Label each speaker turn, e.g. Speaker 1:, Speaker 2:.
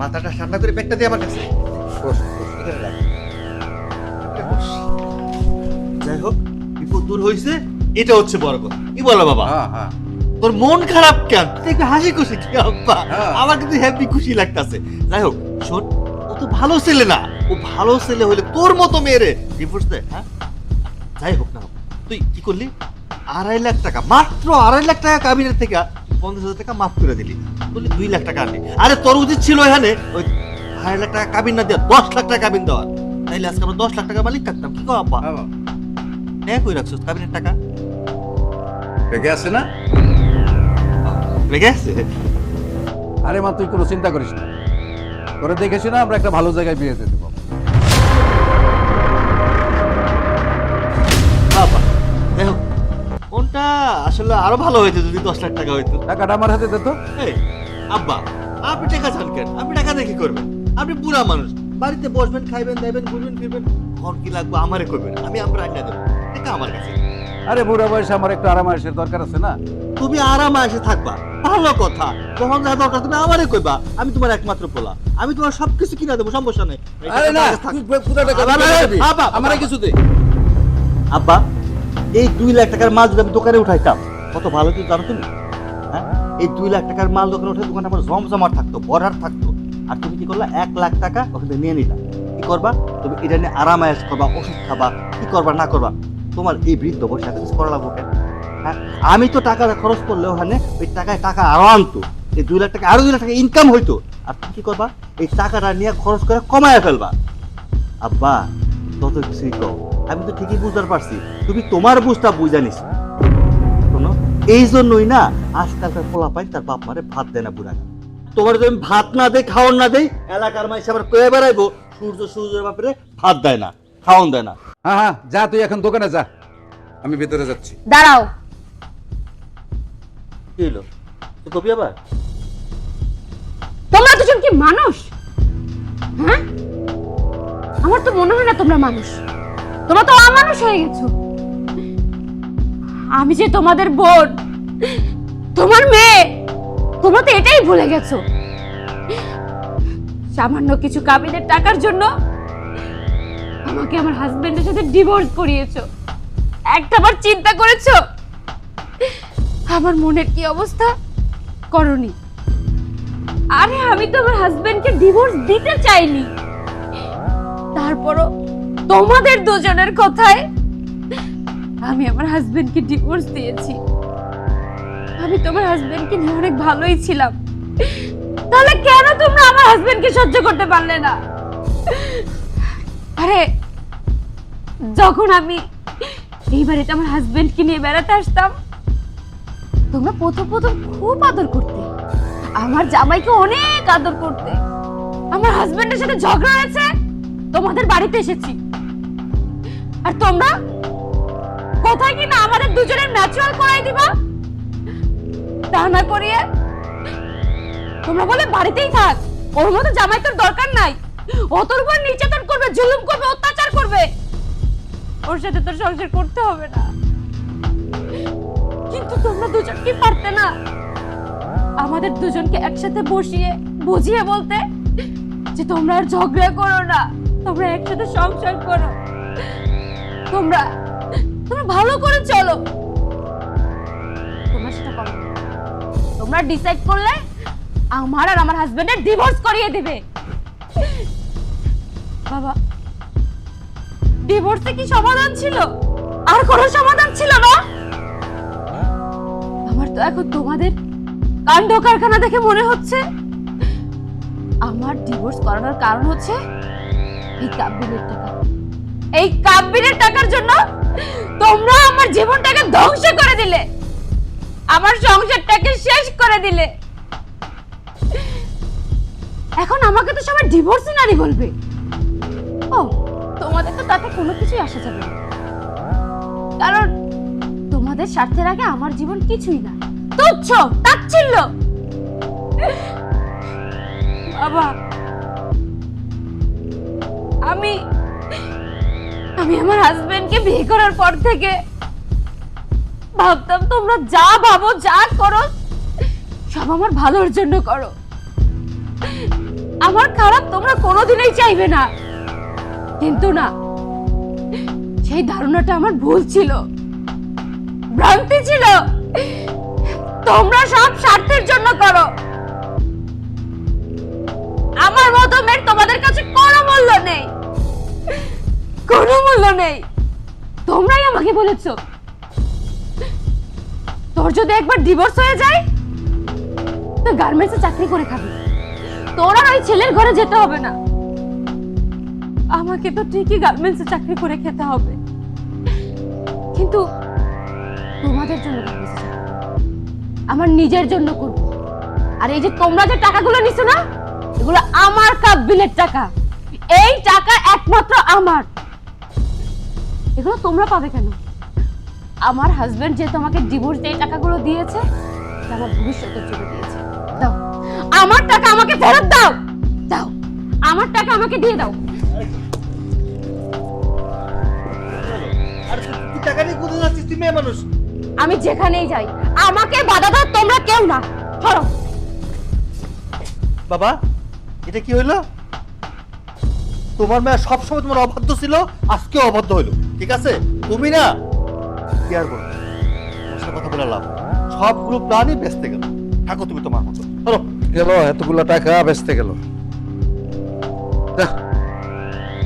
Speaker 1: মাথাটা ঠান্ডা করে ব্যাগটা দিয়ে আমার কাছে। যাই হোক বিপদ দূর হয়েছে এটা হচ্ছে বড় কথা। কি বলো বাবা?
Speaker 2: হ্যাঁ হ্যাঁ।
Speaker 1: তোর মন খারাপ কেন? তুই একটু হাসি খুশি কি আব্বা?
Speaker 2: হ্যাঁ।
Speaker 1: আমার কিন্তু হ্যাপি খুশি লাগতাছে। যাই হোক শোন ও তো ভালো ছেলে না। ও ভালো ছেলে হলে তোর মতো মেয়েরে ডিভোর্স দে হ্যাঁ? যাই হোক না তুই কি করলি? আড়াই লাখ টাকা মাত্র আড়াই লাখ টাকা কাবিনের থেকে পঞ্চাশ হাজার টাকা মাফ করে দিলি। বললি দুই লাখ টাকা আনলি। আরে তোর উচিত ছিল এখানে ওই আড়াই লাখ টাকা কাবিন না দেওয়া দশ লাখ টাকা কাবিন দেওয়ার। তাইলে আজকে আমরা দশ লাখ টাকা মালিক থাকতাম কি কো আব্বা?
Speaker 2: হ্যাঁ
Speaker 1: কই রাখছিস কাবিনের টাকা?
Speaker 2: রেগে আছে না?
Speaker 1: রেগে আছে?
Speaker 2: আরে মা তুই কোনো চিন্তা করিস না। তোরে দেখেছি না আমরা একটা ভালো জায়গায় বিয়ে দিতে।
Speaker 1: আসলে আরও ভালো হয়েছে যদি দশ লাখ টাকা হইতো।
Speaker 2: টাকাটা আমার হাতে দে তো।
Speaker 1: এই, আব্বা আপনি টাকা চান কেন? আপনি টাকা দেখে করবেন? আপনি বুড়া মানুষ। বাড়িতে বসবেন খাইবেন দাইবেন ঘুরবেন ফিরবেন। কি লাগবে আমারে করবেন আমি আমরা আড্ডা দেবো। টাকা আমার কাছে।
Speaker 2: আরে বুড়া বয়সে আমার একটু আরাম আয়েসের দরকার আছে না?
Speaker 1: তুমি আরামে এসে থাকবা। ভালো কথা। যখন যা দরকার তুমি আমারে কইবা। আমি তোমার একমাত্র পোলা। আমি তোমার সবকিছু কিনা দেবো সমস্যা নেই।
Speaker 2: আরে না পুরো টাকা আমারে কিছু দে।
Speaker 1: আব্বা এই দুই লাখ টাকার মাল যদি আমি দোকানে উঠাইতাম, কত ভালো কি জানো তুমি? হ্যাঁ? এই দুই লাখ টাকার মাল দোকানে উঠে দোকানটা আমার জমজমাট থাকতো ভরার থাকতো। আর তুমি কি করলা? এক লাখ টাকা ওখানে নিয়ে নিলা। কি করবা? তুমি এটা নিয়ে আরাম আয়াস করবা, ওষুধ খাবা, কি করবা, না করবা? তোমার এই বৃদ্ধ এত কিছু করা লাগবো কেন? হ্যাঁ? আমি তো টাকাটা খরচ করলে ওখানে ওই টাকায় টাকা আরও আনতো। এই দুই লাখ টাকা, আরও দুই লাখ টাকা ইনকাম হইতো। আর তুমি কি করবা? এই টাকাটা নিয়ে খরচ করে কমায় ফেলবা। আব্বা, তত কিছুই কও আমি তো ঠিকই বুঝতে পারছি। তুমি তোমার বুঝটা বুঝা নিস শোনো এই জন্যই না আজকালকার পোলা পাই তার বাপ মারে ভাত দেয় না বুড়া তোমার যদি ভাত না দেই খাওয়ান না দেই এলাকার মাইসে আবার কয়ে বেড়াইবো সূর্য সূর্যের বাপরে ভাত দেয় না খাওয়ান দেয় না।
Speaker 2: হ্যাঁ হ্যাঁ যা তুই এখন দোকানে যা। আমি ভেতরে যাচ্ছি।
Speaker 3: দাঁড়াও।
Speaker 1: কি হলো তুই কবি আবার?
Speaker 3: তোমরা দুজন কি মানুষ? হ্যাঁ? আমার তো মনে হয় না তোমরা মানুষ। তোমরা তো অমানুষ হয়ে গেছো। আমি যে তোমাদের বোন, তোমার মেয়ে, তোমরা তো এটাই ভুলে গেছো। সামান্য কিছু কাবিনের টাকার জন্য আমাকে আমার হাজবেন্ডের সাথে ডিভোর্স করিয়েছো। একটাবার চিন্তা করেছ? আমার মনের কি অবস্থা? করনি। আরে আমি তো আমার হাজবেন্ডকে ডিভোর্স দিতে চাইনি। তারপরও তোমাদের দুজনের কথায় আমি আমার হাজবেন্ডকে ডিভোর্স দিয়েছি। আমি তোমার হাজবেন্ডকে নিয়ে অনেক ভালোই ছিলাম। তাহলে কেন তোমরা আমার হাজবেন্ডকে সহ্য করতে পারলে না? আরে, যখন আমি এই বাড়িতে আমার হাজবেন্ডকে নিয়ে বেড়াতে আসতাম, তোমরা প্রথম প্রথম খুব আদর করতে। আমার জামাইকে অনেক আদর করতে। আমার হাজবেন্ডের সাথে ঝগড়া হয়েছে। তোমাদের বাড়িতে এসেছি। আর তোমরা? কোথায় কি না আমাদের দুজনের ন্যাচারাল করাই দিবা? তা না করিয়ে? তোমরা বলে বাড়িতেই থাক। ওর মতো জামাই তোর দরকার নাই। ও তোর উপর নির্যাতন করবে, জুলুম করবে, অত্যাচার করবে। ওর সাথে তোর সংসার করতে হবে না। কিন্তু তোমরা দুজন কি পারতে না? আমাদের দুজনকে একসাথে বসিয়ে, বুঝিয়ে বলতে যে তোমরা আর ঝগড়া করো না। তোমরা একসাথে সংসার করো। তোমরা তোমরা ভালো করে চলো। তোমরা সেটা করো। তোমরা ডিসাইড করলে আমার আর আমার হাজবেন্ডের ডিভোর্স করিয়ে দিবে। বাবা ডিভোর্সে কি সমাধান ছিল? আর কোনো সমাধান ছিল না? আমার তো এখন তোমাদের কাণ্ড কারখানা দেখে মনে হচ্ছে। আমার ডিভোর্স করানোর কারণ হচ্ছে এই কাব্যিনের টাকা। এই কাব্যিনের টাকার জন্য তোমরা আমার জীবনটাকে ধ্বংস করে দিলে। আমার সংসারটাকে শেষ করে দিলে। এখন আমাকে তো সবাই ডিভোর্সই নারী বলবে। ও, তোমাদের তো তাতে কোনো কিছুই আসা যাবে কারণ তোমাদের স্বার্থের আগে আমার জীবন কিছুই না। তুচ্ছ, তাচ্ছিল্য। বাবা, আমি আমি আমার হাজবেন্ডকে বিয়ে করার পর থেকে ভাবতাম তোমরা যা ভাবো, যা করো, সব আমার ভালোর জন্য করো। আমার খারাপ তোমরা কোনোদিনই চাইবে না। কিন্তু না, সেই ধারণাটা আমার ভুল ছিল। ভ্রান্তি ছিল। তোমরা সব স্বার্থের জন্য করো। আমার মতো মেয়ের তোমাদের কাছে কোনো মূল্য নেই। কোনো মূল্য নেই। তোমরাই আমাকে বলেছ। তোর যদি একবার ডিভোর্স হয়ে যায় তো গার্মেন্টসে চাকরি করে খাবি। তোর আর ওই ছেলের ঘরে যেতে হবে না। আমাকে তো ঠিকই গার্মেন্টসে চাকরি করে খেতে হবে। কিন্তু তোমাদের জন্য। আমার নিজের জন্য করব। আর এই যে তোমরা যে টাকাগুলো নিছো না, এগুলো আমার কাপ বিলের টাকা। এই টাকা একমাত্র আমার। এগুলো তোমরা পাবে কেন? আমার হাজবেন্ড যে তোমাকে ডিভোর্স দিয়ে টাকাগুলো দিয়েছে আমার ভবিষ্যতের জন্য দিয়েছে। দাও। আমার টাকা আমাকে ফেরত দাও। দাও। আমার টাকা আমাকে দিয়ে দাও। আমি যেখানেই যাই আমাকে বাধা দাও তোমরা কেউ না। ধরো।
Speaker 1: বাবা এটা কি হইল? তোমার মেয়ে সবসময় তোমার অবাধ্য ছিল আজকেও অবাধ্য হইল। ঠিক আছে? তুমি না কি আর বলব? তোমার কথা বলে লাভ সব সবগুলো প্ল্যানই বেচতে গেল। থাকো তুমি তোমার মতো। চলো।
Speaker 2: গেল, এতগুলো টাকা বেচতে গেল।